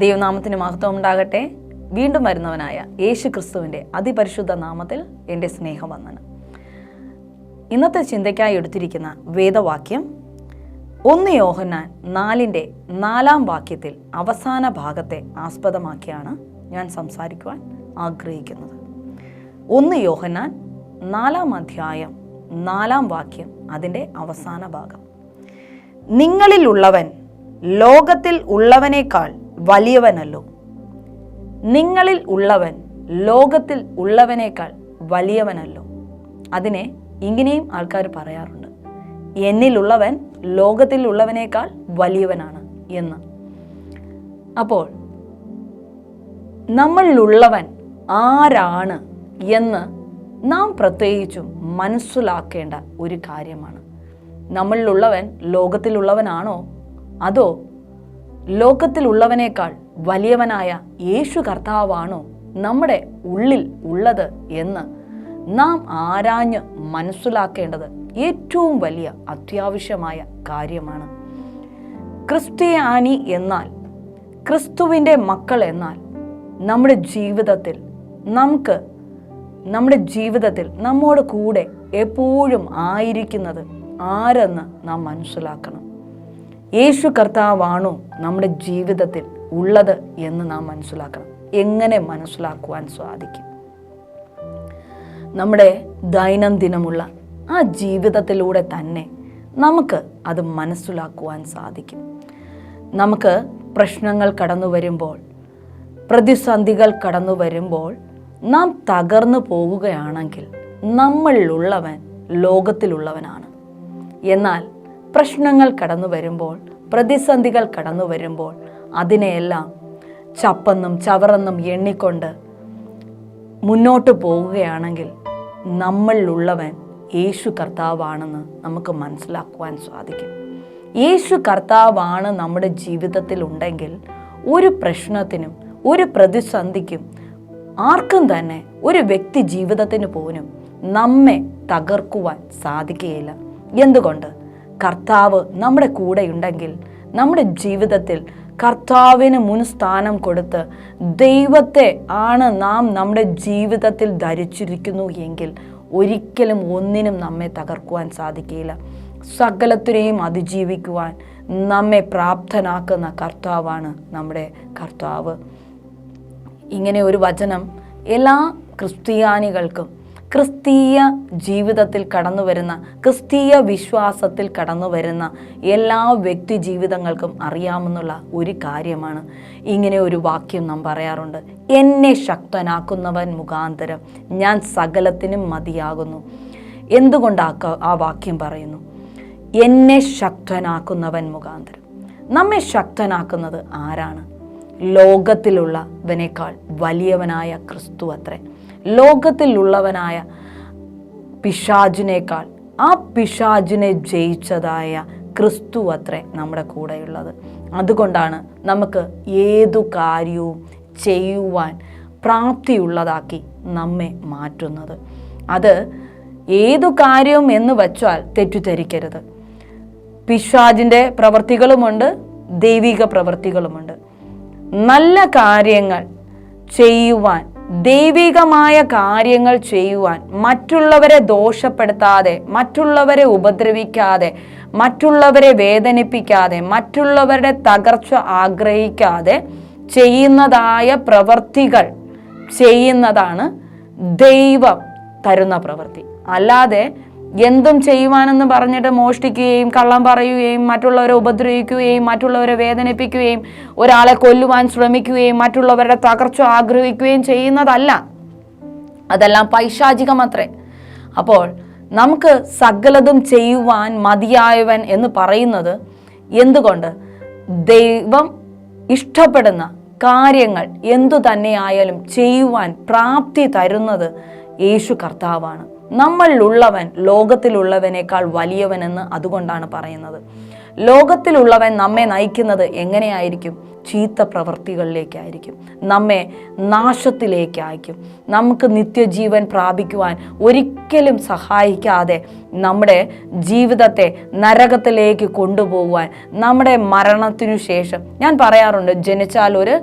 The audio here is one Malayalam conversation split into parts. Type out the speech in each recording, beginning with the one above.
ദൈവനാമത്തിന് മഹത്വം ഉണ്ടാകട്ടെ. വീണ്ടും വരുന്നവനായ യേശു ക്രിസ്തുവിന്റെ അതിപരിശുദ്ധ നാമത്തിൽ എന്റെ സ്നേഹവന്ദനം. ഇന്നത്തെ ചിന്തയ്ക്കായി എടുത്തിരിക്കുന്ന വേദവാക്യം ഒന്ന് യോഹന്നാൻ നാലിന്റെ നാലാം വാക്യത്തിൽ അവസാന ഭാഗത്തെ ആസ്പദമാക്കിയാണ് ഞാൻ സംസാരിക്കുവാൻ ആഗ്രഹിക്കുന്നത്. ഒന്ന് യോഹന്നാൻ നാലാം അധ്യായം നാലാം വാക്യം അതിന്റെ അവസാന ഭാഗം. നിങ്ങളിലുള്ളവൻ ലോകത്തിൽ ഉള്ളവനേക്കാൾ വലിയവനല്ലോ. നിങ്ങളിൽ ഉള്ളവൻ ലോകത്തിൽ ഉള്ളവനേക്കാൾ വലിയവനല്ലോ. അതിനെ ഇങ്ങനെയും ആൾക്കാർ പറയാറുണ്ട്. എന്നിലുള്ളവൻ ലോകത്തിൽ ഉള്ളവനേക്കാൾ വലിയവനാണ് എന്ന്. അപ്പോൾ നമ്മളിലുള്ളവൻ ആരാണ് എന്ന് നാം പ്രത്യേകിച്ചും മനസ്സിലാക്കേണ്ട ഒരു കാര്യമാണ്. നമ്മളിലുള്ളവൻ ലോകത്തിലുള്ളവനാണോ? അതോ ലോകത്തിലുള്ളവനേക്കാൾ വലിയവനായ യേശു കർത്താവാണോ നമ്മുടെ ഉള്ളിൽ ഉള്ളത് എന്ന് നാം ആരാഞ്ഞ് മനസ്സിലാക്കേണ്ടത് ഏറ്റവും വലിയ അത്യാവശ്യമായ കാര്യമാണ്. ക്രിസ്ത്യാനി എന്നാൽ ക്രിസ്തുവിന്റെ മക്കൾ എന്നാൽ നമ്മുടെ ജീവിതത്തിൽ നമുക്ക് നമ്മുടെ ജീവിതത്തിൽ നമ്മോട് കൂടെ എപ്പോഴും ആയിരിക്കുന്നത് ആരെന്ന് നാം മനസ്സിലാക്കണം. യേശു കർത്താവാണോ നമ്മുടെ ജീവിതത്തിൽ ഉള്ളത് എന്ന് നാം മനസ്സിലാക്കണം. എങ്ങനെ മനസ്സിലാക്കുവാൻ സാധിക്കും? നമ്മുടെ ദൈനംദിനമുള്ള ആ ജീവിതത്തിലൂടെ തന്നെ നമുക്ക് അത് മനസ്സിലാക്കുവാൻ സാധിക്കും. നമുക്ക് പ്രശ്നങ്ങൾ കടന്നു വരുമ്പോൾ പ്രതിസന്ധികൾ കടന്നു വരുമ്പോൾ നാം തകർന്നു പോവുകയാണെങ്കിൽ നമ്മളിലുള്ളവൻ ലോകത്തിലുള്ളവനാണ്. എന്നാൽ പ്രശ്നങ്ങൾ കടന്നു വരുമ്പോൾ പ്രതിസന്ധികൾ കടന്നു വരുമ്പോൾ അതിനെയെല്ലാം ചപ്പെന്നും ചവറെന്നും എണ്ണിക്കൊണ്ട് മുന്നോട്ട് പോവുകയാണെങ്കിൽ നമ്മളിലുള്ളവൻ യേശു കർത്താവാണെന്ന് നമുക്ക് മനസ്സിലാക്കുവാൻ സാധിക്കും. യേശു കർത്താവാണ് നമ്മുടെ ജീവിതത്തിൽ ഉണ്ടെങ്കിൽ ഒരു പ്രശ്നത്തിനും ഒരു പ്രതിസന്ധിക്കും ആർക്കും തന്നെ ഒരു വ്യക്തി ജീവിതത്തിന് പോലും നമ്മെ തകർക്കുവാൻ സാധിക്കുകയില്ല. എന്തുകൊണ്ട്? കർത്താവ് നമ്മുടെ കൂടെ ഉണ്ടെങ്കിൽ നമ്മുടെ ജീവിതത്തിൽ കർത്താവിന് മുൻസ്ഥാനം കൊടുത്ത് ദൈവത്തെ ആണ് നാം നമ്മുടെ ജീവിതത്തിൽ ധരിച്ചിരിക്കുന്നു എങ്കിൽ ഒരിക്കലും ഒന്നിനും നമ്മെ തകർക്കുവാൻ സാധിക്കില്ല സകലത്തിനെയും അതിജീവിക്കുവാൻ നമ്മെ പ്രാപ്തനാക്കുന്ന കർത്താവാണ് നമ്മുടെ കർത്താവ്. ഇങ്ങനെ ഒരു വചനം എല്ലാ ക്രിസ്ത്യാനികൾക്കും ക്രിസ്തീയ ജീവിതത്തിൽ കടന്നു വരുന്ന ക്രിസ്തീയ വിശ്വാസത്തിൽ കടന്നു വരുന്ന എല്ലാ വ്യക്തി ജീവിതങ്ങൾക്കും അറിയാമെന്നുള്ള ഒരു കാര്യമാണ്. ഇങ്ങനെ ഒരു വാക്യം നാം പറയാറുണ്ട്. എന്നെ ശക്തനാക്കുന്നവൻ മുഖാന്തരം ഞാൻ സകലത്തിനും മതിയാകുന്നു. എന്തുകൊണ്ടാക്ക ആ വാക്യം പറയുന്നു? എന്നെ ശക്തനാക്കുന്നവൻ മുഖാന്തരം. നമ്മെ ശക്തനാക്കുന്നത് ആരാണ്? ലോകത്തിലുള്ളവനേക്കാൾ വലിയവനായ ക്രിസ്തു അത്രേ. ലോകത്തിലുള്ളവനായ പിശാജിനേക്കാൾ ആ പിശാജിനെ ജയിച്ചതായ ക്രിസ്തു അത്രേ നമ്മുടെ കൂടെയുള്ളത്. അതുകൊണ്ടാണ് നമുക്ക് ഏതു കാര്യവും ചെയ്യുവാൻ പ്രാപ്തിയുള്ളതാക്കി നമ്മെ മാറ്റുന്നത്. അത് ഏതു കാര്യവും എന്ന് വച്ചാൽ തെറ്റിദ്ധരിക്കരുത്. പിശാജിന്റെ പ്രവൃത്തികളുമുണ്ട് ദൈവിക പ്രവൃത്തികളുമുണ്ട് നല്ല കാര്യങ്ങൾ ചെയ്യുവാൻ ദൈവികമായ കാര്യങ്ങൾ ചെയ്യുവാൻ മറ്റുള്ളവരെ ദോഷപ്പെടുത്താതെ മറ്റുള്ളവരെ ഉപദ്രവിക്കാതെ മറ്റുള്ളവരെ വേദനിപ്പിക്കാതെ മറ്റുള്ളവരുടെ തകർച്ച ആഗ്രഹിക്കാതെ ചെയ്യുന്നതായ പ്രവർത്തികൾ ചെയ്യുന്നതാണ് ദൈവം തരുന്ന പ്രവൃത്തി. അല്ലാതെ എന്തും ചെയ്യുവാനെന്ന് പറഞ്ഞിട്ട് മോഷ്ടിക്കുകയും കള്ളം പറയുകയും മറ്റുള്ളവരെ ഉപദ്രവിക്കുകയും മറ്റുള്ളവരെ വേദനിപ്പിക്കുകയും ഒരാളെ കൊല്ലുവാൻ ശ്രമിക്കുകയും മറ്റുള്ളവരുടെ തകർച്ച ആഗ്രഹിക്കുകയും ചെയ്യുന്നതല്ല. അതെല്ലാം പൈശാചികമത്രേ. അപ്പോൾ നമുക്ക് സകലതും ചെയ്യുവാൻ മതിയായവൻ എന്ന് പറയുന്നത് എന്തുകൊണ്ട്? ദൈവം ഇഷ്ടപ്പെടുന്ന കാര്യങ്ങൾ എന്തു തന്നെയായാലും ചെയ്യുവാൻ പ്രാപ്തി തരുന്നത് യേശു കർത്താവാണ്. നമ്മളിലുള്ളവൻ ലോകത്തിലുള്ളവനേക്കാൾ വലിയവനെന്ന് അതുകൊണ്ടാണ് പറയുന്നത്. ലോകത്തിലുള്ളവൻ നമ്മെ നയിക്കുന്നത് എങ്ങനെയായിരിക്കും? ചീത്ത പ്രവൃത്തികളിലേക്കായിരിക്കും നമ്മെ നാശത്തിലേക്കായിരിക്കും. നമുക്ക് നിത്യജീവൻ പ്രാപിക്കുവാൻ ഒരിക്കലും സഹായിക്കാതെ നമ്മുടെ ജീവിതത്തെ നരകത്തിലേക്ക് കൊണ്ടുപോകുവാൻ നമ്മുടെ മരണത്തിനു ശേഷം ഞാൻ പറയാറുണ്ട് ജനിച്ചാൽ ഒരു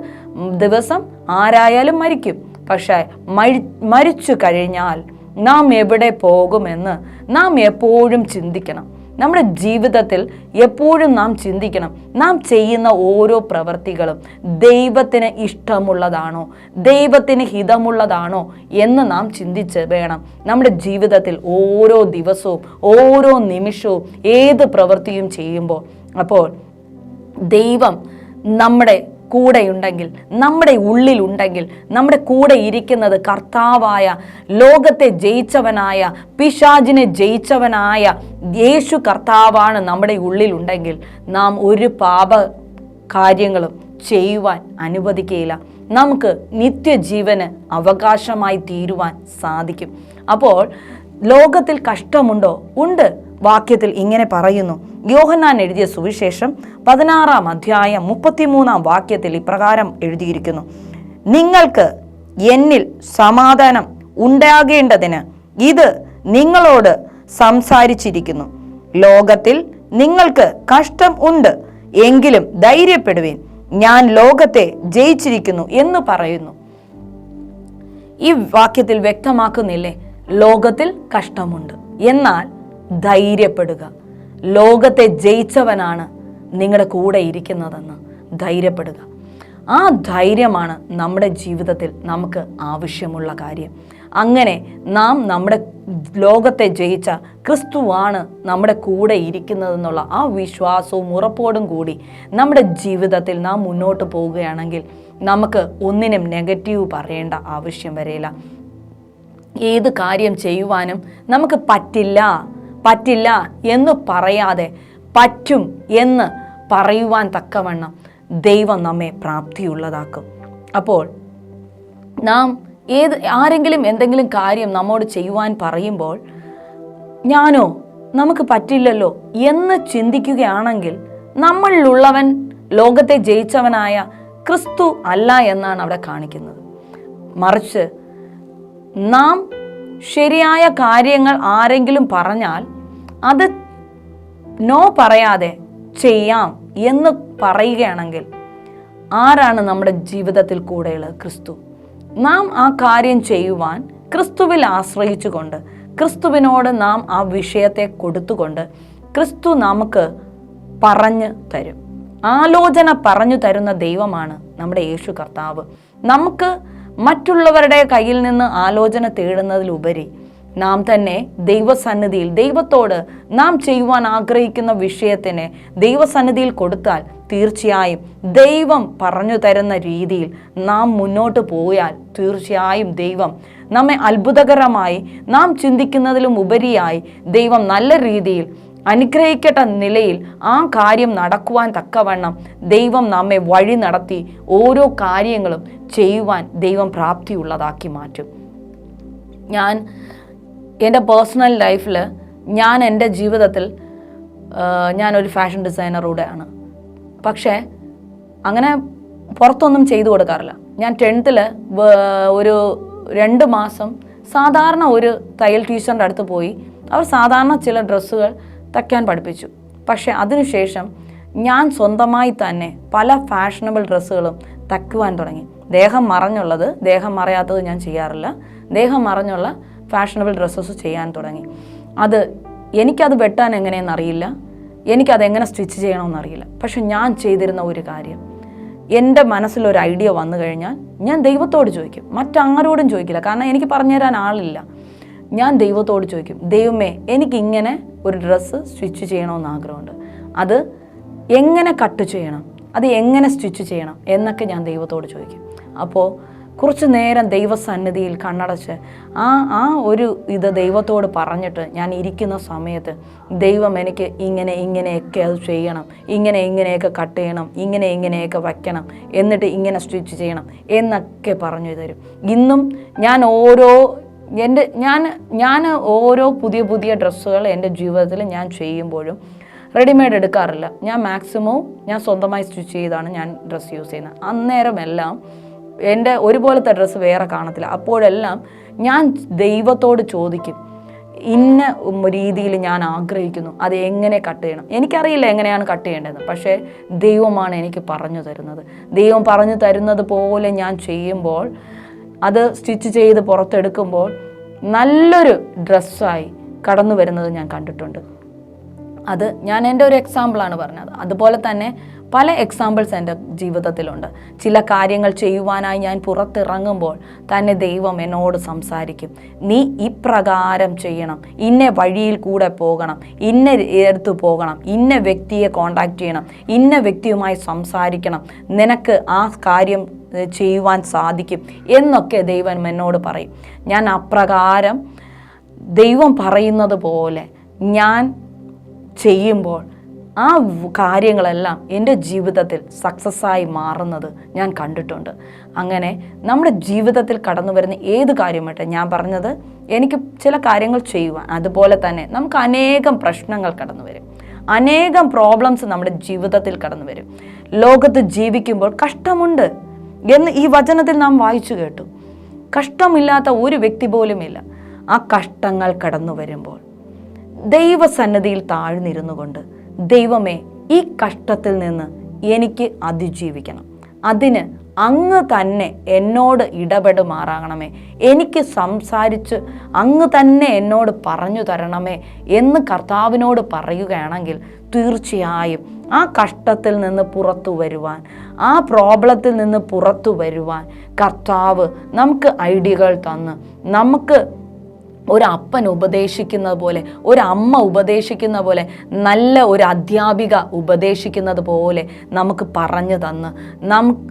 ദിവസം ആരായാലും മരിക്കും. പക്ഷേ മരി മരിച്ചു കഴിഞ്ഞാൽ നാം എവിടെ പോകുമെന്ന് നാം എപ്പോഴും ചിന്തിക്കണം. നമ്മുടെ ജീവിതത്തിൽ എപ്പോഴും നാം ചിന്തിക്കണം. നാം ചെയ്യുന്ന ഓരോ പ്രവൃത്തികളും ദൈവത്തിന് ഇഷ്ടമുള്ളതാണോ? ദൈവത്തിന് ഹിതമുള്ളതാണോ? എന്ന് നാം ചിന്തിച്ച് വേണം. നമ്മുടെ ജീവിതത്തിൽ ഓരോ ദിവസവും ഓരോ നിമിഷവും ഏത് പ്രവൃത്തിയും ചെയ്യുമ്പോൾ. അപ്പോൾ ദൈവം നമ്മുടെ കൂടെയുണ്ടെങ്കിൽ നമ്മുടെ ഉള്ളിലുണ്ടെങ്കിൽ നമ്മുടെ കൂടെ ഇരിക്കുന്നത് കർത്താവായ ലോകത്തെ ജയിച്ചവനായ പിശാജിനെ ജയിച്ചവനായ യേശു കർത്താവാണ് നമ്മുടെ ഉള്ളിലുണ്ടെങ്കിൽ നാം ഒരു പാപ കാര്യങ്ങളും ചെയ്യുവാൻ അനുവദിക്കുകയില്ല നമുക്ക് നിത്യജീവന് അവകാശമായി തീരുവാൻ സാധിക്കും. അപ്പോൾ ലോകത്തിൽ കഷ്ടമുണ്ടോ? ഉണ്ട്. വാക്യത്തിൽ ഇങ്ങനെ പറയുന്നു. യോഹന്നാൻ എഴുതിയ സുവിശേഷം പതിനാറാം അധ്യായം മുപ്പത്തിമൂന്നാം വാക്യത്തിൽ ഇപ്രകാരം എഴുതിയിരിക്കുന്നു. നിങ്ങൾക്ക് എന്നിൽ സമാധാനം ഉണ്ടാകേണ്ടതിന് ഇത് നിങ്ങളോട് സംസാരിച്ചിരിക്കുന്നു. ലോകത്തിൽ നിങ്ങൾക്ക് കഷ്ടം ഉണ്ട് എങ്കിലും ധൈര്യപ്പെടുവേൻ. ഞാൻ ലോകത്തെ ജയിച്ചിരിക്കുന്നു എന്ന് പറയുന്നു. ഈ വാക്യത്തിൽ വ്യക്തമാക്കുന്നില്ലേ? ലോകത്തിൽ കഷ്ടമുണ്ട്. എന്നാൽ ധൈര്യപ്പെടുക. ലോകത്തെ ജയിച്ചവനാണ് നിങ്ങളുടെ കൂടെ ഇരിക്കുന്നതെന്ന് ധൈര്യപ്പെടുക. ആ ധൈര്യമാണ് നമ്മുടെ ജീവിതത്തിൽ നമുക്ക് ആവശ്യമുള്ള കാര്യം. അങ്ങനെ നാം നമ്മുടെ ലോകത്തെ ജയിച്ച ക്രിസ്തുവാണ് നമ്മുടെ കൂടെ ഇരിക്കുന്നതെന്നുള്ള ആ വിശ്വാസവും ഉറപ്പോടും കൂടി നമ്മുടെ ജീവിതത്തിൽ നാം മുന്നോട്ട് പോവുകയാണെങ്കിൽ നമുക്ക് ഒന്നിനും നെഗറ്റീവ് പറയേണ്ട ആവശ്യം വരില്ല ഏത് കാര്യം ചെയ്യുവാനും നമുക്ക് പറ്റില്ല. പറ്റില്ല എന്ന് പറയാതെ പറ്റും എന്ന് പറയുവാൻ തക്കവണ്ണം ദൈവം നമ്മെ പ്രാപ്തിയുള്ളതാക്കും. അപ്പോൾ നാം ഏത് ആരെങ്കിലും എന്തെങ്കിലും കാര്യം നമ്മോട് ചെയ്യുവാൻ പറയുമ്പോൾ ഞാനോ നമുക്ക് പറ്റില്ലല്ലോ എന്ന് ചിന്തിക്കുകയാണെങ്കിൽ നമ്മളിലുള്ളവൻ ലോകത്തെ ജയിച്ചവനായ ക്രിസ്തു അല്ല എന്നാണ് അവിടെ കാണിക്കുന്നത്. മറിച്ച് നാം ശരിയായ കാര്യങ്ങൾ ആരെങ്കിലും പറഞ്ഞാൽ അത് നോ പറയാതെ ചെയ്യാം എന്ന് പറയുകയാണെങ്കിൽ ആരാണ് നമ്മുടെ ജീവിതത്തിൽ കൂടെയുള്ളത്? ക്രിസ്തു. നാം ആ കാര്യം ചെയ്യുവാൻ ക്രിസ്തുവിൽ ആശ്രയിച്ചുകൊണ്ട് ക്രിസ്തുവിനോട് നാം ആ വിഷയത്തെ കൊടുത്തുകൊണ്ട് ക്രിസ്തു നമുക്ക് പറഞ്ഞു തരും. ആലോചന പറഞ്ഞു തരുന്ന ദൈവമാണ് നമ്മുടെ യേശു കർത്താവ്. നമുക്ക് മറ്റുള്ളവരുടെ കയ്യിൽ നിന്ന് ആലോചന തേടുന്നതിലുപരി നാം തന്നെ ദൈവസന്നിധിയിൽ ദൈവത്തോട് നാം ചെയ്യുവാൻ ആഗ്രഹിക്കുന്ന വിഷയത്തിന് ദൈവസന്നിധിയിൽ കൊടുത്താൽ തീർച്ചയായും ദൈവം പറഞ്ഞു തരുന്ന രീതിയിൽ നാം മുന്നോട്ട് പോയാൽ തീർച്ചയായും ദൈവം നമ്മെ അത്ഭുതകരമായി നാം ചിന്തിക്കുന്നതിലും ഉപരിയായി ദൈവം നല്ല രീതിയിൽ അനുഗ്രഹിക്കട്ട നിലയിൽ ആ കാര്യം നടക്കുവാൻ തക്കവണ്ണം ദൈവം നമ്മെ വഴി നടത്തി ഓരോ കാര്യങ്ങളും ചെയ്യുവാൻ ദൈവം പ്രാപ്തിയുള്ളതാക്കി മാറ്റും. ഞാൻ എന്റെ പേഴ്സണൽ ലൈഫിൽ ഞാൻ എന്റെ ജീവിതത്തിൽ ഞാനൊരു ഫാഷൻ ഡിസൈനറൂടെയാണ് പക്ഷേ അങ്ങനെ പുറത്തൊന്നും ചെയ്തു കൊടുക്കാറില്ല. ഞാൻ ടെൻത്തിൽ ഒരു രണ്ട് മാസം സാധാരണ ഒരു തയ്യൽ ടീച്ചറിന്റെ അടുത്ത് പോയി. അവർ സാധാരണ ചില ഡ്രസ്സുകൾ തയ്ക്കാൻ പഠിപ്പിച്ചു. പക്ഷേ അതിനുശേഷം ഞാൻ സ്വന്തമായി തന്നെ പല ഫാഷനബിൾ ഡ്രസ്സുകളും തയ്ക്കുവാൻ തുടങ്ങി. ദേഹം മറഞ്ഞുള്ളത് ദേഹം മറയാത്തത് ഞാൻ ചെയ്യാറില്ല. ദേഹം മറഞ്ഞുള്ള ഫാഷനബിൾ ഡ്രസ്സസ് ചെയ്യാൻ തുടങ്ങി. അത് എനിക്കത് വെട്ടാൻ എങ്ങനെയെന്ന് അറിയില്ല. എനിക്കത് എങ്ങനെ സ്റ്റിച്ച് ചെയ്യണമെന്നറിയില്ല പക്ഷെ ഞാൻ ചെയ്തിരുന്ന ഒരു കാര്യം. എന്റെ മനസ്സിലൊരു ഐഡിയ വന്നു കഴിഞ്ഞാൽ ഞാൻ ദൈവത്തോട് ചോദിക്കും. മറ്റാരോടും ചോദിക്കില്ല. കാരണം എനിക്ക് പറഞ്ഞുതരാൻ ആളില്ല. ഞാൻ ദൈവത്തോട് ചോദിക്കും ദൈവമേ എനിക്കിങ്ങനെ ഒരു ഡ്രസ്സ് സ്റ്റിച്ച് ചെയ്യണമെന്ന് ആഗ്രഹമുണ്ട്. അത് എങ്ങനെ കട്ട് ചെയ്യണം? അത് എങ്ങനെ സ്റ്റിച്ച് ചെയ്യണം? എന്നൊക്കെ ഞാൻ ദൈവത്തോട് ചോദിക്കും. അപ്പോൾ കുറച്ച് നേരം ദൈവസന്നിധിയിൽ കണ്ണടച്ച് ആ ആ ഒരു ഇത് ദൈവത്തോട് പറഞ്ഞിട്ട് ഞാൻ ഇരിക്കുന്ന സമയത്ത് ദൈവം എനിക്ക് ഇങ്ങനെ ഇങ്ങനെയൊക്കെ അത് ചെയ്യണം ഇങ്ങനെ ഇങ്ങനെയൊക്കെ കട്ട് ചെയ്യണം ഇങ്ങനെ ഇങ്ങനെയൊക്കെ വയ്ക്കണം എന്നിട്ട് ഇങ്ങനെ സ്റ്റിച്ച് ചെയ്യണം എന്നൊക്കെ പറഞ്ഞു തരും. ഇന്നും ഞാൻ ഓരോ എന്റെ ഞാൻ ഞാൻ ഓരോ പുതിയ പുതിയ ഡ്രസ്സുകൾ എന്റെ ജീവിതത്തിൽ ഞാൻ ചെയ്യുമ്പോഴും റെഡിമെയ്ഡ് എടുക്കാറില്ല. ഞാൻ മാക്സിമം ഞാൻ സ്വന്തമായി സ്റ്റിച്ച് ചെയ്താണ് ഞാൻ ഡ്രസ്സ് യൂസ് ചെയ്യുന്നത്. അന്നേരം അന്നേരമെല്ലാം എന്റെ ഒരുപോലത്തെ ഡ്രസ്സ് വേറെ കാണത്തില്ല. അപ്പോഴെല്ലാം ഞാൻ ദൈവത്തോട് ചോദിക്കും ഇന്ന രീതിയിൽ ഞാൻ ആഗ്രഹിക്കുന്നു അത് എങ്ങനെ കട്ട് ചെയ്യണം? എനിക്കറിയില്ല എങ്ങനെയാണ് കട്ട് ചെയ്യേണ്ടതെന്ന്. പക്ഷേ ദൈവമാണ് എനിക്ക് പറഞ്ഞു തരുന്നത്. ദൈവം പറഞ്ഞു തരുന്നത് പോലെ ഞാൻ ചെയ്യുമ്പോൾ അത് സ്റ്റിച്ച് ചെയ്ത് പുറത്തെടുക്കുമ്പോൾ നല്ലൊരു ഡ്രസ്സായി കടന്നു വരുന്നത് ഞാൻ കണ്ടിട്ടുണ്ട്. അത് ഞാൻ എന്റെ ഒരു എക്സാമ്പിളാണ് പറഞ്ഞത്. അതുപോലെ തന്നെ പല എക്സാമ്പിൾസ് എന്റെ ജീവിതത്തിലുണ്ട്. ചില കാര്യങ്ങൾ ചെയ്യുവാനായി ഞാൻ പുറത്തിറങ്ങുമ്പോൾ തന്നെ ദൈവം എന്നോട് സംസാരിക്കും. നീ ഇപ്രകാരം ചെയ്യണം. ഇന്ന വഴിയിൽ കൂടെ പോകണം. ഇന്ന എടുത്തു പോകണം. ഇന്ന വ്യക്തിയെ കോണ്ടാക്ട് ചെയ്യണം. ഇന്ന വ്യക്തിയുമായി സംസാരിക്കണം. നിനക്ക് ആ കാര്യം ചെയ്യുവാൻ സാധിക്കും. എന്നൊക്കെ ദൈവം എന്നോട് പറയും. ഞാൻ അപ്രകാരം ദൈവം പറയുന്നത് പോലെ ഞാൻ ചെയ്യുമ്പോൾ ആ കാര്യങ്ങളെല്ലാം എന്റെ ജീവിതത്തിൽ സക്സസ്സായി മാറുന്നത് ഞാൻ കണ്ടിട്ടുണ്ട്. അങ്ങനെ നമ്മുടെ ജീവിതത്തിൽ കടന്നു വരുന്ന ഏത് കാര്യമായിട്ട് ഞാൻ പറഞ്ഞത്? എനിക്ക് ചില കാര്യങ്ങൾ ചെയ്യുവാൻ. അതുപോലെ തന്നെ നമുക്ക് അനേകം പ്രശ്നങ്ങൾ കടന്നു വരും. അനേകം പ്രോബ്ലംസ് നമ്മുടെ ജീവിതത്തിൽ കടന്നു വരും. ലോകത്ത് ജീവിക്കുമ്പോൾ കഷ്ടമുണ്ട് എന്ന് ഈ വചനത്തിൽ നാം വായിച്ചു കേട്ടു. കഷ്ടമില്ലാത്ത ഒരു വ്യക്തി പോലുമില്ല ആ കഷ്ടങ്ങൾ കടന്നു വരുമ്പോൾ ദൈവസന്നദ്ധിയിൽ താഴ്ന്നിരുന്നു കൊണ്ട് ദൈവമേ ഈ കഷ്ടത്തിൽ നിന്ന് എനിക്ക് അതിജീവിക്കണം. അതിന് അങ്ങ് തന്നെ എന്നോട് ഇടപെടുമാറാകണമേ. എനിക്ക് സംസാരിച്ച് അങ്ങ് തന്നെ എന്നോട് പറഞ്ഞു തരണമേ എന്ന് കർത്താവിനോട് പറയുകയാണെങ്കിൽ തീർച്ചയായും ആ കഷ്ടത്തിൽ നിന്ന് പുറത്തു വരുവാൻ ആ പ്രോബ്ലത്തിൽ നിന്ന് പുറത്തു വരുവാൻ കർത്താവ് നമുക്ക് ഐഡിയകൾ തന്ന് നമുക്ക് ഒരു അപ്പൻ ഉപദേശിക്കുന്നത് പോലെ ഒരമ്മ ഉപദേശിക്കുന്ന പോലെ നല്ല ഒരു അധ്യാപിക ഉപദേശിക്കുന്നത് പോലെ നമുക്ക് പറഞ്ഞു തന്ന്.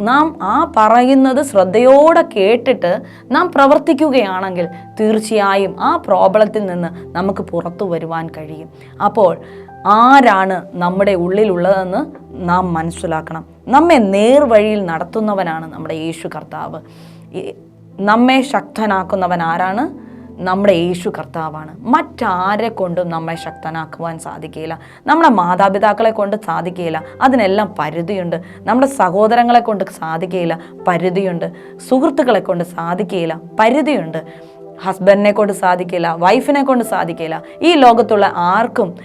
നാം ആ പറയുന്നത് ശ്രദ്ധയോടെ കേട്ടിട്ട് നാം പ്രവർത്തിക്കുകയാണെങ്കിൽ തീർച്ചയായും ആ പ്രോബ്ലത്തിൽ നിന്ന് നമുക്ക് പുറത്തു വരുവാൻ കഴിയും. അപ്പോൾ ആരാണ് നമ്മുടെ ഉള്ളിലുള്ളതെന്ന് നാം മനസ്സിലാക്കണം. നമ്മെ നേർവഴിയിൽ നടത്തുന്നവനാണ് നമ്മുടെ യേശു കർത്താവ്. നമ്മെ ശക്തനാക്കുന്നവൻ ആരാണ്? നമ്മുടെ യേശു കർത്താവാണ്. മറ്റാരെ കൊണ്ടും നമ്മെ ശക്തനാക്കുവാൻ സാധിക്കില്ല നമ്മുടെ മാതാപിതാക്കളെ കൊണ്ട് സാധിക്കുകയില്ല. അതിനെല്ലാം പരിധിയുണ്ട്. നമ്മുടെ സഹോദരങ്ങളെ കൊണ്ട് സാധിക്കുകയില്ല. പരിധിയുണ്ട്. സുഹൃത്തുക്കളെ കൊണ്ട് സാധിക്കുകയില്ല. പരിധിയുണ്ട്. ഹസ്ബൻഡിനെ കൊണ്ട് സാധിക്കില്ല വൈഫിനെ കൊണ്ട് സാധിക്കില്ല. ഈ ലോകത്തുള്ള ആർക്കും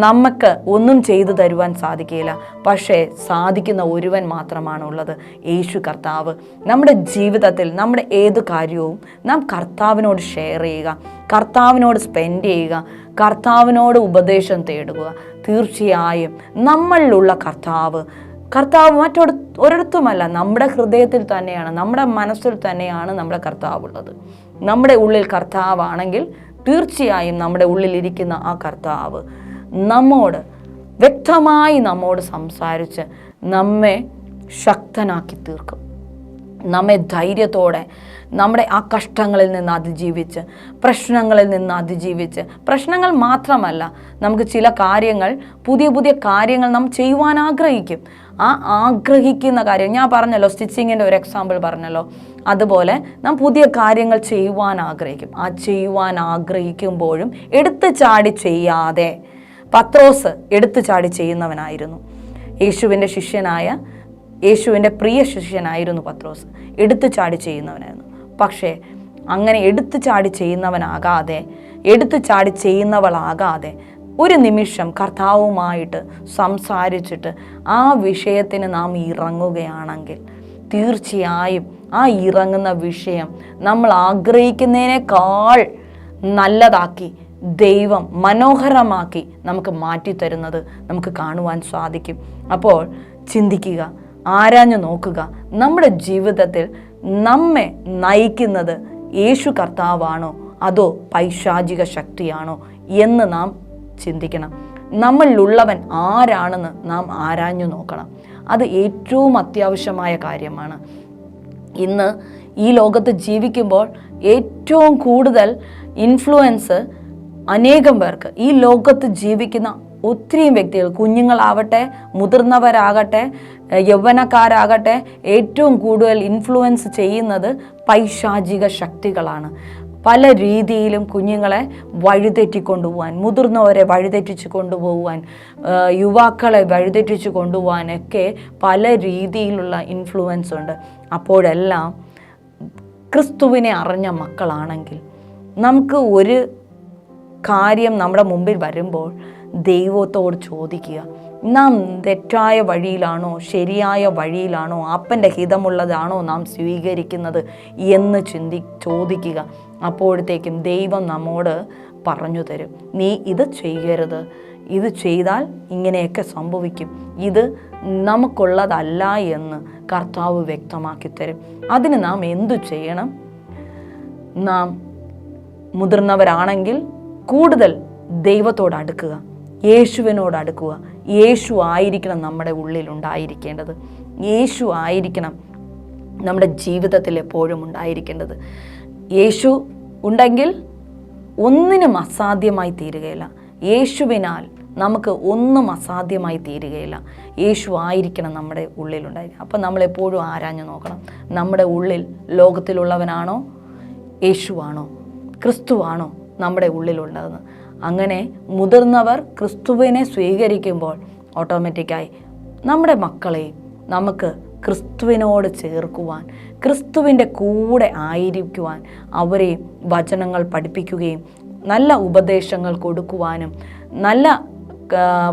നമുക്ക് ഒന്നും ചെയ്തു തരുവാൻ സാധിക്കില്ല. പക്ഷേ സാധിക്കുന്ന ഒരുവൻ മാത്രമാണ് ഉള്ളത് യേശു കർത്താവ്. നമ്മുടെ ജീവിതത്തിൽ നമ്മുടെ ഏത് കാര്യവും നാം കർത്താവിനോട് ഷെയർ ചെയ്യുക കർത്താവിനോട് സ്പെൻഡ് ചെയ്യുക കർത്താവിനോട് ഉപദേശം തേടുക. തീർച്ചയായും നമ്മളിലുള്ള കർത്താവ് കർത്താവ് മറ്റൊരു ഒരിടത്തുമല്ല നമ്മുടെ ഹൃദയത്തിൽ തന്നെയാണ് നമ്മുടെ മനസ്സിൽ തന്നെയാണ് നമ്മുടെ കർത്താവ് ഉള്ളത് നമ്മുടെ ഉള്ളിൽ കർത്താവാണെങ്കിൽ തീർച്ചയായും നമ്മുടെ ഉള്ളിലിരിക്കുന്ന ആ കർത്താവ് നമ്മോട് വ്യക്തമായി നമ്മോട് സംസാരിച്ച് നമ്മെ ശക്തനാക്കി തീർക്കും. നമ്മെ ധൈര്യത്തോടെ നമ്മുടെ ആ കഷ്ടങ്ങളിൽ നിന്ന് അതിജീവിച്ച് പ്രശ്നങ്ങളിൽ നിന്ന് അതിജീവിച്ച്. പ്രശ്നങ്ങൾ മാത്രമല്ല നമുക്ക് ചില കാര്യങ്ങൾ പുതിയ പുതിയ കാര്യങ്ങൾ നാം ചെയ്യുവാൻ ആഗ്രഹിക്കും. ആ ആഗ്രഹിക്കുന്ന കാര്യം ഞാൻ പറഞ്ഞല്ലോ സ്റ്റിച്ചിങ്ങിന്റെ ഒരു എക്സാമ്പിൾ പറഞ്ഞല്ലോ. അതുപോലെ നാം പുതിയ കാര്യങ്ങൾ ചെയ്യുവാൻ ആഗ്രഹിക്കും. ആ ചെയ്യുവാൻ ആഗ്രഹിക്കുമ്പോഴും എടുത്തു ചാടി ചെയ്യാതെ. പത്രോസ് എടുത്തു ചാടി ചെയ്യുന്നവനായിരുന്നു. യേശുവിന്റെ ശിഷ്യനായ യേശുവിന്റെ പ്രിയ ശിഷ്യനായിരുന്നു പത്രോസ്. എടുത്തു ചാടി ചെയ്യുന്നവനായിരുന്നു. പക്ഷേ അങ്ങനെ എടുത്തു ചാടി ചെയ്യുന്നവനാകാതെ എടുത്തു ചാടി ചെയ്യുന്നവളാകാതെ ഒരു നിമിഷം കർത്താവുമായിട്ട് സംസാരിച്ചിട്ട് ആ വിഷയത്തിന് നാം ഇറങ്ങുകയാണെങ്കിൽ തീർച്ചയായും ആ ഇറങ്ങുന്ന വിഷയം നമ്മൾ ആഗ്രഹിക്കുന്നതിനേക്കാൾ നല്ലതാക്കി ദൈവം മനോഹരമാക്കി നമുക്ക് മാറ്റിത്തരുന്നത് നമുക്ക് കാണുവാൻ സാധിക്കും. അപ്പോൾ ചിന്തിക്കുക ആരാഞ്ഞു നോക്കുക നമ്മുടെ ജീവിതത്തിൽ നമ്മെ നയിക്കുന്നത് യേശു കർത്താവാണോ? അതോ പൈശാചിക ശക്തിയാണോ? എന്ന് നാം ചിന്തിക്കണം. നമ്മളിലുള്ളവൻ ആരാണെന്ന് നാം ആരാഞ്ഞു നോക്കണം. അത് ഏറ്റവും അത്യാവശ്യമായ കാര്യമാണ്. ഇന്ന് ഈ ലോകത്ത് ജീവിക്കുമ്പോൾ ഏറ്റവും കൂടുതൽ ഇൻഫ്ലുവൻസ് അനേകം പേർക്ക് ഈ ലോകത്ത് ജീവിക്കുന്ന ഒത്തിരിയും വ്യക്തികൾ കുഞ്ഞുങ്ങളാവട്ടെ മുതിർന്നവരാകട്ടെ യൗവനക്കാരാകട്ടെ ഏറ്റവും കൂടുതൽ ഇൻഫ്ലുവൻസ് ചെയ്യുന്നത് പൈശാചിക ശക്തികളാണ്. പല രീതിയിലും കുഞ്ഞുങ്ങളെ വഴിതെറ്റി കൊണ്ടുപോകാൻ മുതിർന്നവരെ വഴിതെറ്റിച്ച് കൊണ്ടുപോകുവാൻ ആ, യുവാക്കളെ വഴിതെറ്റിച്ച് കൊണ്ടുപോകാനൊക്കെ പല രീതിയിലുള്ള ഇൻഫ്ലുവൻസ് ഉണ്ട്. അപ്പോഴെല്ലാം ക്രിസ്തുവിനെ അറിഞ്ഞ മക്കളാണെങ്കിൽ നമുക്ക് ഒരു കാര്യം നമ്മുടെ മുമ്പിൽ വരുമ്പോൾ ദൈവത്തോട് ചോദിക്കുക നാം തെറ്റായ വഴിയിലാണോ ശരിയായ വഴിയിലാണോ അപ്പന്റെ ഹിതമുള്ളതാണോ നാം സ്വീകരിക്കുന്നത്? എന്ന് ചിന്തി ചോദിക്കുക. അപ്പോഴത്തേക്കും ദൈവം നമ്മോട് പറഞ്ഞു തരും നീ ഇത് ചെയ്യരുത്. ഇത് ചെയ്താൽ ഇങ്ങനെയൊക്കെ സംഭവിക്കും. ഇത് നമുക്കുള്ളതല്ല എന്ന് കർത്താവ് വ്യക്തമാക്കി തരും. അതിന് നാം എന്തു ചെയ്യണം? നാം മുതിർന്നവരാണെങ്കിൽ കൂടുതൽ ദൈവത്തോട് അടുക്കുക യേശുവിനോട് അടുക്കുക. യേശു ആയിരിക്കണം നമ്മുടെ ഉള്ളിൽ ഉണ്ടായിരിക്കേണ്ടത്. യേശു ആയിരിക്കണം നമ്മുടെ ജീവിതത്തിൽ എപ്പോഴും ഉണ്ടായിരിക്കേണ്ടത്. യേശു ഉണ്ടെങ്കിൽ ഒന്നിനും അസാധ്യമായി തീരുകയില്ല. യേശുവിനാൽ നമുക്ക് ഒന്നും അസാധ്യമായി തീരുകയില്ല. യേശു ആയിരിക്കണം നമ്മുടെ ഉള്ളിലുണ്ടായിരിക്കുക അപ്പം നമ്മളെപ്പോഴും ആരാഞ്ഞു നോക്കണം. നമ്മുടെ ഉള്ളിൽ ലോകത്തിലുള്ളവനാണോ? യേശുവാണോ? ക്രിസ്തുവാണോ? നമ്മുടെ ഉള്ളിലുണ്ടെന്ന് അങ്ങനെ മുതിർന്നവർ ക്രിസ്തുവിനെ സ്വീകരിക്കുമ്പോൾ ഓട്ടോമാറ്റിക്കായി നമ്മുടെ മക്കളെയും നമുക്ക് ക്രിസ്തുവിനോട് ചേർക്കുവാൻ ക്രിസ്തുവിന്റെ കൂടെ ആയിരിക്കുവാൻ അവരെയും വചനങ്ങൾ പഠിപ്പിക്കുകയും നല്ല ഉപദേശങ്ങൾ കൊടുക്കുവാനും നല്ല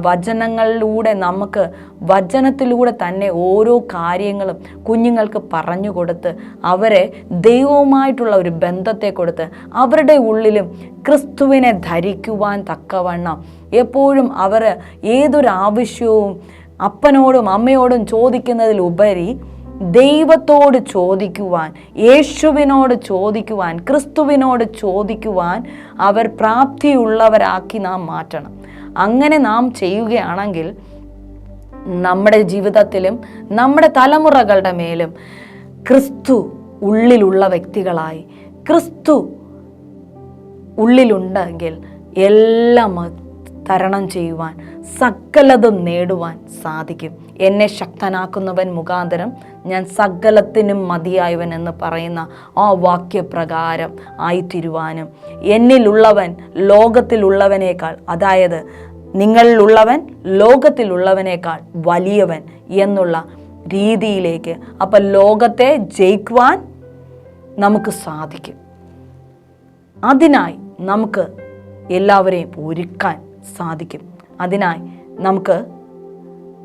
വചനങ്ങളിലൂടെ നമുക്ക് വചനത്തിലൂടെ തന്നെ ഓരോ കാര്യങ്ങളും കുഞ്ഞുങ്ങൾക്ക് പറഞ്ഞു കൊടുത്ത് അവരെ ദൈവവുമായിട്ടുള്ള ഒരു ബന്ധത്തെ കൊടുത്ത് അവരുടെ ഉള്ളിലും ക്രിസ്തുവിനെ ധരിക്കുവാൻ തക്കവണ്ണം എപ്പോഴും അവർ ഏതൊരു ആവശ്യവും അപ്പനോടും അമ്മയോടും ചോദിക്കുന്നതിലുപരി ദൈവത്തോട് ചോദിക്കുവാൻ യേശുവിനോട് ചോദിക്കുവാൻ ക്രിസ്തുവിനോട് ചോദിക്കുവാൻ അവർ പ്രാപ്തിയുള്ളവരാക്കി നാം മാറ്റണം. അങ്ങനെ നാം ചെയ്യുകയാണെങ്കിൽ നമ്മുടെ ജീവിതത്തിലും നമ്മുടെ തലമുറകളുടെ മേലും ക്രിസ്തു ഉള്ളിലുള്ള വ്യക്തികളായി ക്രിസ്തു ഉള്ളിലുണ്ടെങ്കിൽ എല്ലാം തരണം ചെയ്യുവാൻ സകലതും നേടുവാൻ സാധിക്കും. എന്നെ ശക്തനാക്കുന്നവൻ മുഖാന്തരം ഞാൻ സകലത്തിനും മതിയായവൻ എന്ന് പറയുന്ന ആ വാക്യപ്രകാരം ആയിത്തീരുവാനും. എന്നിലുള്ളവൻ ലോകത്തിലുള്ളവനേക്കാൾ അതായത് നിങ്ങളിലുള്ളവൻ ലോകത്തിലുള്ളവനേക്കാൾ വലിയവൻ എന്നുള്ള രീതിയിലേക്ക് അപ്പം ലോകത്തെ ജയിക്കുവാൻ നമുക്ക് സാധിക്കും. അതിനായി നമുക്ക് എല്ലാവരെയും ഒരുക്കാൻ സാധിക്കും. അതിനായി നമുക്ക്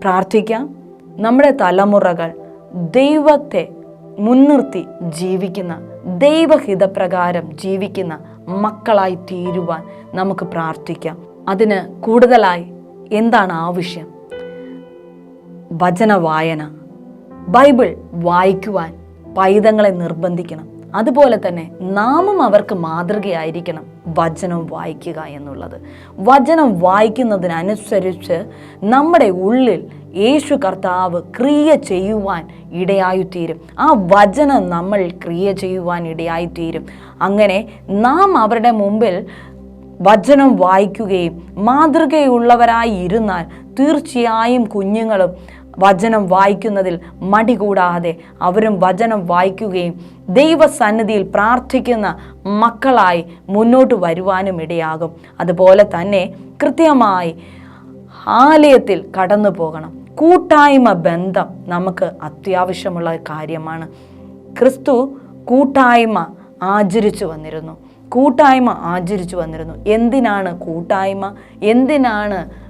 പ്രാർത്ഥിക്കാം. നമ്മുടെ തലമുറകൾ ദൈവത്തെ മുൻനിർത്തി ജീവിക്കുന്ന ദൈവഹിതപ്രകാരം ജീവിക്കുന്ന മക്കളായി തീരുവാൻ നമുക്ക് പ്രാർത്ഥിക്കാം. അതിന് കൂടുതലായി എന്താണ് ആവശ്യം? വചന വായന. ബൈബിൾ വായിക്കുവാൻ പൈതങ്ങളെ നിർബന്ധിക്കണം. അതുപോലെ തന്നെ നാമം അവർക്ക് മാതൃകയായിരിക്കണം. വചനം വായിക്കുക എന്നുള്ളത്. വചനം വായിക്കുന്നതിനനുസരിച്ച് നമ്മുടെ ഉള്ളിൽ യേശു കർത്താവ് ക്രിയ ചെയ്യുവാൻ ഇടയായിത്തീരും. ആ വചനം നമ്മൾ ക്രിയ ചെയ്യുവാൻ ഇടയായിത്തീരും. അങ്ങനെ നാം അവരുടെ മുമ്പിൽ വചനം വായിക്കുകയും മാതൃകയുള്ളവരായി ഇരുന്നാൽ തീർച്ചയായും കുഞ്ഞുങ്ങളും വചനം വായിക്കുന്നതിൽ മടി കൂടാതെ അവരും വചനം വായിക്കുകയും ദൈവസന്നിധിയിൽ പ്രാർത്ഥിക്കുന്ന മക്കളായി മുന്നോട്ട് വരുവാനും ഇടയാകും. അതുപോലെ തന്നെ കൃത്യമായി ആലയത്തിൽ കടന്നു പോകണം. കൂട്ടായ്മ ബന്ധം നമുക്ക് അത്യാവശ്യമുള്ള കാര്യമാണ്. ക്രിസ്തു കൂട്ടായ്മ ആചരിച്ചു വന്നിരുന്നു. കൂട്ടായ്മ ആചരിച്ചു വന്നിരുന്നു. എന്തിനാണ് കൂട്ടായ്മ? എന്തിനാണ്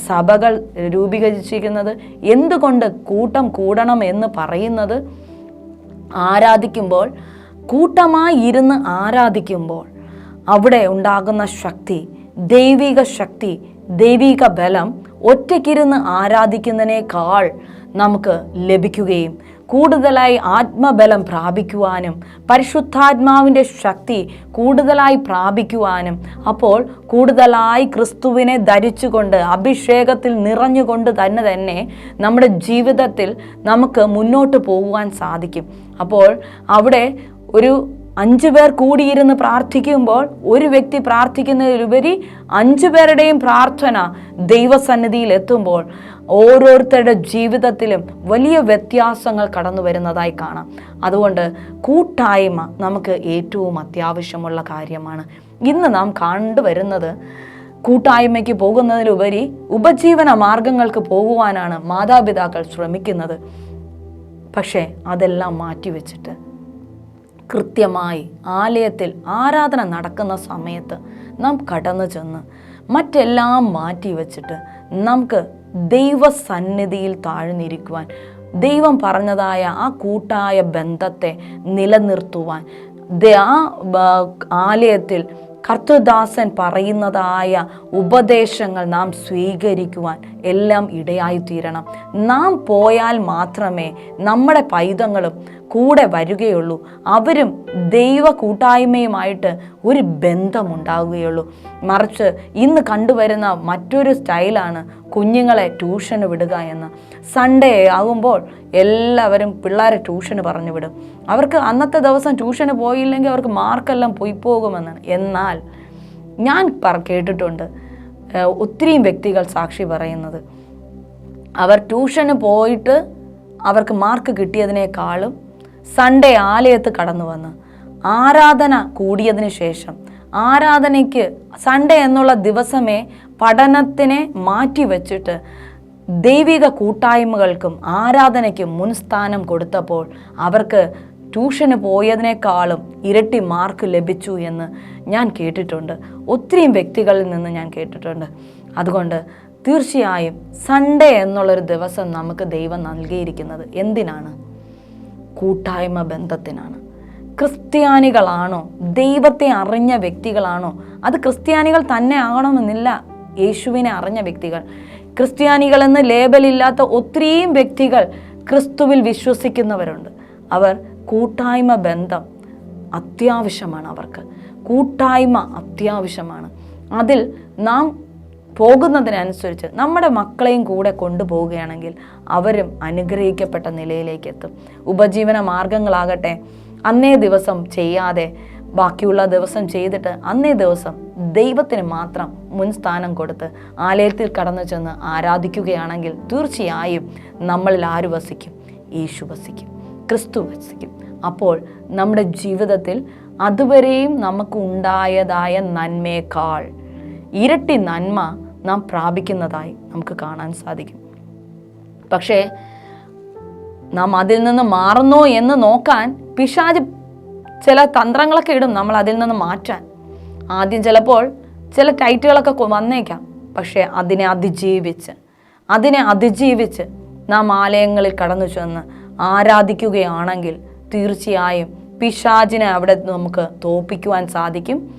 സഭകൾ രൂപീകരിച്ചിരിക്കുന്നത് എന്തുകൊണ്ട് കൂട്ടം കൂടണം എന്ന് പറയുന്നത് ആരാധിക്കുമ്പോൾ കൂട്ടമായി ഇരുന്ന് ആരാധിക്കുമ്പോൾ അവിടെ ഉണ്ടാകുന്ന ശക്തി ദൈവിക ശക്തി ദൈവിക ബലം ഒറ്റയ്ക്കിരുന്ന് ആരാധിക്കുന്നതിനേക്കാൾ നമുക്ക് ലഭിക്കുകയും കൂടുതലായി ആത്മബലം പ്രാപിക്കുവാനും പരിശുദ്ധാത്മാവിന്റെ ശക്തി കൂടുതലായി പ്രാപിക്കുവാനും അപ്പോൾ കൂടുതലായി ക്രിസ്തുവിനെ ധരിച്ചുകൊണ്ട് അഭിഷേകത്തിൽ നിറഞ്ഞുകൊണ്ട് തന്നെ തന്നെ നമ്മുടെ ജീവിതത്തിൽ നമുക്ക് മുന്നോട്ട് പോകുവാൻ സാധിക്കും. അപ്പോൾ അവിടെ ഒരു അഞ്ചു പേർ കൂടിയിരുന്ന് പ്രാർത്ഥിക്കുമ്പോൾ ഒരു വ്യക്തി പ്രാർത്ഥിക്കുന്നതിലുപരി അഞ്ചു പേരുടെയും പ്രാർത്ഥന ദൈവസന്നിധിയിൽ എത്തുമ്പോൾ ഓരോരുത്തരുടെ ജീവിതത്തിലും വലിയ വ്യത്യാസങ്ങൾ കടന്നു വരുന്നതായി കാണാം. അതുകൊണ്ട് കൂട്ടായ്മ നമുക്ക് ഏറ്റവും അത്യാവശ്യമുള്ള കാര്യമാണ്. ഇന്ന് നാം കണ്ടുവരുന്നത് കൂട്ടായ്മയ്ക്ക് പോകുന്നതിലുപരി ഉപജീവന മാർഗങ്ങൾക്ക് പോകുവാനാണ് മാതാപിതാക്കൾ ശ്രമിക്കുന്നത്. പക്ഷേ അതെല്ലാം മാറ്റിവെച്ചിട്ട് കൃത്യമായി ആലയത്തിൽ ആരാധന നടക്കുന്ന സമയത്ത് നാം കടന്നു ചെന്ന് മറ്റെല്ലാം മാറ്റി വച്ചിട്ട് നമുക്ക് ദൈവസന്നിധിയിൽ താഴ്ന്നിരിക്കുവാൻ ദൈവം പറഞ്ഞതായ ആ കൂട്ടായ ബന്ധത്തെ നിലനിർത്തുവാൻ ആ ആലയത്തിൽ കർത്തദാസൻ പറയുന്നതായ ഉപദേശങ്ങൾ നാം സ്വീകരിക്കുവാൻ എല്ലാം ഇടയായിത്തീരണം. നാം പോയാൽ മാത്രമേ നമ്മുടെ പൈതങ്ങളും കൂടെ വരികയുള്ളൂ. അവരും ദൈവ കൂട്ടായ്മയുമായിട്ട് ഒരു ബന്ധമുണ്ടാവുകയുള്ളൂ. മറിച്ച് ഇന്ന് കണ്ടുവരുന്ന മറ്റൊരു സ്റ്റൈലാണ് കുഞ്ഞുങ്ങളെ ട്യൂഷന് വിടുക എന്ന്. സൺഡേ ആകുമ്പോൾ എല്ലാവരും പിള്ളേരെ ട്യൂഷന് പറഞ്ഞു വിടും. അവർക്ക് അന്നത്തെ ദിവസം ട്യൂഷന് പോയില്ലെങ്കിൽ അവർക്ക് മാർക്കെല്ലാം പോയി പോകുമെന്നാണ് എന്നാൽ ഞാൻ പറ കേട്ടിട്ടുണ്ട് ഒത്തിരിയും വ്യക്തികൾ സാക്ഷി പറയുന്നത്. അവർ ട്യൂഷന് പോയിട്ട് അവർക്ക് മാർക്ക് കിട്ടിയതിനേക്കാളും സൺഡേ ആലയത്ത് കടന്നു വന്ന് ആരാധന കൂടിയതിന് ശേഷം ആരാധനയ്ക്ക് സൺഡേ എന്നുള്ള ദിവസമേ പഠനത്തിനെ മാറ്റിവെച്ചിട്ട് ദൈവിക കൂട്ടായ്മകൾക്കും ആരാധനയ്ക്കും മുൻസ്ഥാനം കൊടുത്തപ്പോൾ അവർക്ക് ട്യൂഷന് പോയതിനേക്കാളും ഇരട്ടി മാർക്ക് ലഭിച്ചു എന്ന് ഞാൻ കേട്ടിട്ടുണ്ട്. ഒത്തിരിയും വ്യക്തികളിൽ നിന്ന് ഞാൻ കേട്ടിട്ടുണ്ട്. അതുകൊണ്ട് തീർച്ചയായും സൺഡേ എന്നുള്ളൊരു ദിവസം നമുക്ക് ദൈവം നൽകിയിരിക്കുന്നത് എന്തിനാണ്? കൂട്ടായ്മ ബന്ധത്തിനാണ്. ക്രിസ്ത്യാനികളാണോ? ദൈവത്തെ അറിഞ്ഞ വ്യക്തികളാണോ? അത് ക്രിസ്ത്യാനികൾ തന്നെ ആകണമെന്നില്ല. യേശുവിനെ അറിഞ്ഞ വ്യക്തികൾ. ക്രിസ്ത്യാനികളെന്ന് ലേബലില്ലാത്ത ഒത്തിരിയും വ്യക്തികൾ ക്രിസ്തുവിൽ വിശ്വസിക്കുന്നവരുണ്ട്. അവർ കൂട്ടായ്മ ബന്ധം അത്യാവശ്യമാണ് അവർക്ക്. കൂട്ടായ്മ അത്യാവശ്യമാണ്. അതിൽ നാം പോകുന്നതിനനുസരിച്ച് നമ്മുടെ മക്കളെയും കൂടെ കൊണ്ടുപോവുകയാണെങ്കിൽ അവരും അനുഗ്രഹിക്കപ്പെട്ട നിലയിലേക്ക് എത്തും ഉപജീവന മാർഗങ്ങളാകട്ടെ അന്നേ ദിവസം ചെയ്യാതെ ബാക്കിയുള്ള ദിവസം ചെയ്തിട്ട് അന്നേ ദിവസം ദൈവത്തിന് മാത്രം മുൻസ്ഥാനം കൊടുത്ത് ആലയത്തിൽ കടന്നു ചെന്ന് ആരാധിക്കുകയാണെങ്കിൽ തീർച്ചയായും നമ്മളിൽ ആര് വസിക്കും? യേശു വസിക്കും. ക്രിസ്തു വസിക്കും. അപ്പോൾ നമ്മുടെ ജീവിതത്തിൽ അതുവരെയും നമുക്ക് ഉണ്ടായതായ നന്മയേക്കാൾ ഇരട്ടി നന്മ നാം പ്രാപിക്കുന്നതായി നമുക്ക് കാണാൻ സാധിക്കും. പക്ഷേ നാം അതിൽ നിന്ന് മാറുന്നോ എന്ന് നോക്കാൻ പിശാജ് ചില തന്ത്രങ്ങളൊക്കെ ഇടും നമ്മൾ അതിൽ നിന്ന് മാറ്റാൻ. ആദ്യം ചിലപ്പോൾ ചില ടൈറ്റുകളൊക്കെ വന്നേക്കാം. പക്ഷേ അതിനെ അതിജീവിച്ച് അതിനെ അതിജീവിച്ച് നാം ആലയങ്ങളിൽ കടന്നു ചെന്ന് ആരാധിക്കുകയാണെങ്കിൽ തീർച്ചയായും പിശാജിനെ അവിടെ നമുക്ക് തോപ്പിക്കുവാൻ സാധിക്കും.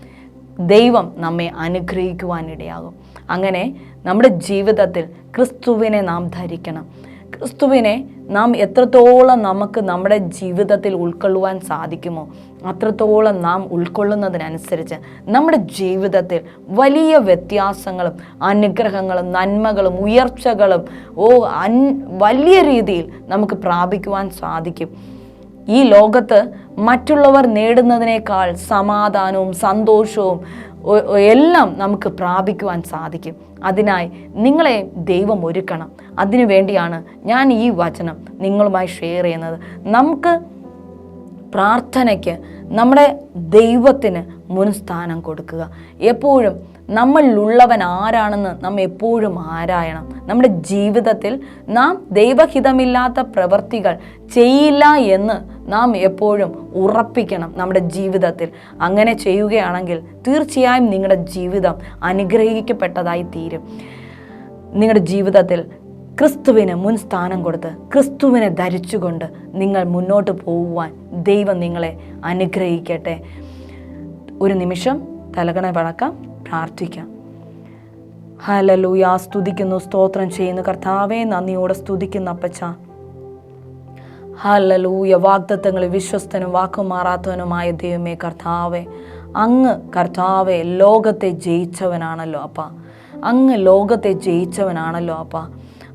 ദൈവം നമ്മെ അനുഗ്രഹിക്കുവാനിടയാകും. അങ്ങനെ നമ്മുടെ ജീവിതത്തിൽ ക്രിസ്തുവിനെ നാം ധരിക്കണം. ക്രിസ്തുവിനെ നാം എത്രത്തോളം നമുക്ക് നമ്മുടെ ജീവിതത്തിൽ ഉൾക്കൊള്ളുവാൻ സാധിക്കുമോ അത്രത്തോളം നാം ഉൾക്കൊള്ളുന്നതിനനുസരിച്ച് നമ്മുടെ ജീവിതത്തിൽ വലിയ വ്യത്യാസങ്ങളും അനുഗ്രഹങ്ങളും നന്മകളും ഉയർച്ചകളും ഓ അൻ വലിയ രീതിയിൽ നമുക്ക് പ്രാപിക്കുവാൻ സാധിക്കും. ഈ ലോകത്ത് മറ്റുള്ളവർ നേടുന്നതിനേക്കാൾ സമാധാനവും സന്തോഷവും എല്ലാം നമുക്ക് പ്രാപിക്കുവാൻ സാധിക്കും. അതിനായി നിങ്ങളെ ദൈവം ഒരുക്കണം. അതിനു വേണ്ടിയാണ് ഞാൻ ഈ വചനം നിങ്ങളുമായി ഷെയർ ചെയ്യുന്നത്. നമുക്ക് പ്രാർത്ഥനയ്ക്ക് നമ്മുടെ ദൈവത്തിന് മുൻസ്ഥാനം കൊടുക്കുക. എപ്പോഴും നമ്മളിലുള്ളവൻ ആരാണെന്ന് നാം എപ്പോഴും ആരായണം. നമ്മുടെ ജീവിതത്തിൽ നാം ദൈവഹിതമില്ലാത്ത പ്രവർത്തികൾ ചെയ്യില്ല എന്ന് നാം എപ്പോഴും ഉറപ്പിക്കണം നമ്മുടെ ജീവിതത്തിൽ. അങ്ങനെ ചെയ്യുകയാണെങ്കിൽ തീർച്ചയായും നിങ്ങളുടെ ജീവിതം അനുഗ്രഹിക്കപ്പെട്ടതായി തീരും. നിങ്ങളുടെ ജീവിതത്തിൽ ക്രിസ്തുവിന് മുൻ സ്ഥാനം കൊടുത്ത് ക്രിസ്തുവിനെ ധരിച്ചുകൊണ്ട് നിങ്ങൾ മുന്നോട്ട് പോകുവാൻ ദൈവം നിങ്ങളെ അനുഗ്രഹിക്കട്ടെ. ഒരു നിമിഷം തലകണ വഴക്കാം പ്രാർത്ഥിക്കാം. ഹലലൂയ സ്തുതിക്കുന്നു സ്തോത്രം ചെയ്യുന്നു കർത്താവെ. നന്ദിയോടെ സ്തുതിക്കുന്നു അപ്പച്ച. ഹലലൂയ വാഗ്ദത്തങ്ങളിൽ വിശ്വസ്തനും വാക്കുമാറാത്തവനുമായ ദൈവമേ കർത്താവെ അങ്ങ് കർത്താവെ ലോകത്തെ ജയിച്ചവനാണല്ലോ അപ്പ. അങ്ങ് ലോകത്തെ ജയിച്ചവനാണല്ലോ അപ്പ.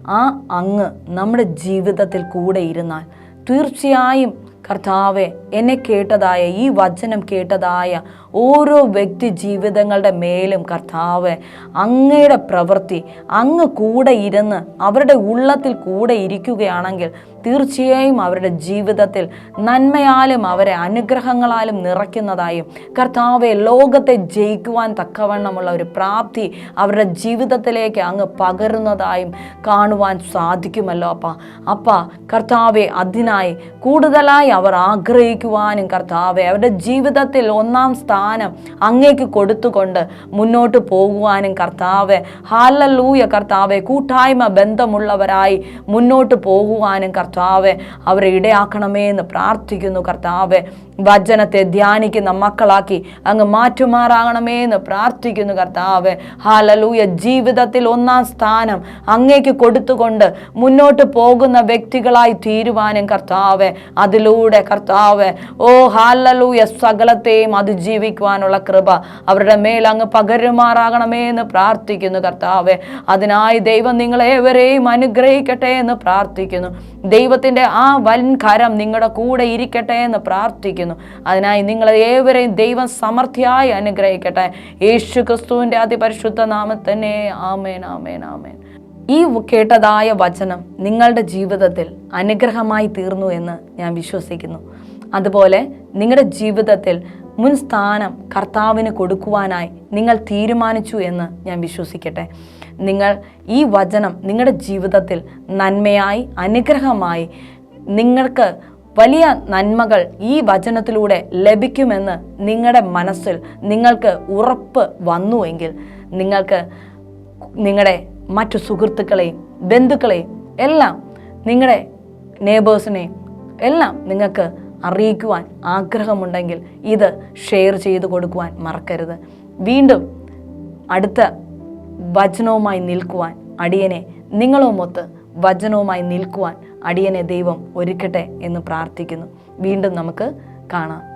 ആ അങ്ങ് നമ്മുടെ ജീവിതത്തിൽ കൂടെ ഇരുന്നാൽ തീർച്ചയായും കർത്താവെ എന്നെ കേട്ടതായ ഈ വചനം കേട്ടതായ ഓരോ വ്യക്തി ജീവിതങ്ങളുടെ മേലും കർത്താവ് അങ്ങയുടെ പ്രവൃത്തി അങ്ങ് കൂടെ ഇരുന്ന് അവരുടെ ഉള്ളത്തിൽ കൂടെ ഇരിക്കുകയാണെങ്കിൽ തീർച്ചയായും അവരുടെ ജീവിതത്തിൽ നന്മയാലും അവരെ അനുഗ്രഹങ്ങളാലും നിറയ്ക്കുന്നതായും കർത്താവെ ലോകത്തെ ജയിക്കുവാൻ തക്കവണ്ണമുള്ള ഒരു പ്രാപ്തി അവരുടെ ജീവിതത്തിലേക്ക് അങ്ങ് പകരുന്നതായും കാണുവാൻ സാധിക്കുമല്ലോ അപ്പ. അപ്പ കർത്താവെ അതിനായി കൂടുതലായി അവർ ആഗ്രഹിക്കുവാനും കർത്താവെ അവരുടെ ജീവിതത്തിൽ ഒന്നാം സ്ഥാനം അങ്ങേക്ക് കൊടുത്തുകൊണ്ട് മുന്നോട്ട് പോകുവാനും കർത്താവെ ഹാലലൂയ കർത്താവെ കൂട്ടായ്മ ബന്ധമുള്ളവരായി മുന്നോട്ട് പോകുവാനും കർത്താവെ അവരെ ഇടയാക്കണമേ എന്ന് പ്രാർത്ഥിക്കുന്നു കർത്താവെ. വചനത്തെ ധ്യാനിക്കുന്ന മക്കളാക്കി അങ്ങ് മാറ്റുമാറാകണമേ എന്ന് പ്രാർത്ഥിക്കുന്നു കർത്താവ്. ഹാലലൂയ ജീവിതത്തിൽ ഒന്നാം സ്ഥാനം അങ്ങേക്ക് കൊടുത്തുകൊണ്ട് മുന്നോട്ട് പോകുന്ന വ്യക്തികളായി തീരുവാനും കർത്താവ്. അതിലൂടെ കർത്താവ് ഓ ഹാലലൂയ സകലത്തെയും അതിജീവിക്കുവാനുള്ള കൃപ അവരുടെ മേൽ അങ്ങ് പകരുമാറാകണമേ എന്ന് പ്രാർത്ഥിക്കുന്നു കർത്താവ്. അതിനായി ദൈവം നിങ്ങളേവരെയും അനുഗ്രഹിക്കട്ടെ എന്ന് പ്രാർത്ഥിക്കുന്നു. ദൈവത്തിന്റെ ആ വൻ കരം നിങ്ങളുടെ കൂടെ ഇരിക്കട്ടെ എന്ന് പ്രാർത്ഥിക്കുന്നു. അതിനായി നിങ്ങളെ ഏവരെയും ദൈവം സമൃദ്ധിയായി അനുഗ്രഹിക്കട്ടെ. യേശു ക്രിസ്തുവിന്റെ അതിപരിശുദ്ധ നാമത്തന്നെ. ആമേൻ ആമേൻ ആമേൻ. ഈ കേട്ടതായ വചനം നിങ്ങളുടെ ജീവിതത്തിൽ അനുഗ്രഹമായി തീർന്നു എന്ന് ഞാൻ വിശ്വസിക്കുന്നു. അതുപോലെ നിങ്ങളുടെ ജീവിതത്തിൽ മുൻ സ്ഥാനം കർത്താവിന് കൊടുക്കുവാനായി നിങ്ങൾ തീരുമാനിച്ചു എന്ന് ഞാൻ വിശ്വസിക്കട്ടെ. നിങ്ങൾ ഈ വചനം നിങ്ങളുടെ ജീവിതത്തിൽ നന്മയായി അനുഗ്രഹമായി നിങ്ങൾക്ക് വലിയ നന്മകൾ ഈ വചനത്തിലൂടെ ലഭിക്കുമെന്ന് നിങ്ങളുടെ മനസ്സിൽ നിങ്ങൾക്ക് ഉറപ്പ് വന്നുവെങ്കിൽ നിങ്ങൾക്ക് നിങ്ങളുടെ മറ്റു സുഹൃത്തുക്കളെയും ബന്ധുക്കളെയും എല്ലാം നിങ്ങളുടെ നേബേഴ്സിനെയും എല്ലാം നിങ്ങൾക്ക് അറിയിക്കുവാൻ ആഗ്രഹമുണ്ടെങ്കിൽ ഇത് ഷെയർ ചെയ്തു കൊടുക്കുവാൻ മറക്കരുത്. വീണ്ടും അടുത്ത വചനവുമായി നിൽക്കുവാൻ അടിയനെ നിങ്ങളുമൊത്ത് വചനവുമായി നിൽക്കുവാൻ അടിയനെ ദൈവം ഒരുക്കട്ടെ എന്ന് പ്രാർത്ഥിക്കുന്നു. വീണ്ടും നമുക്ക് കാണാം.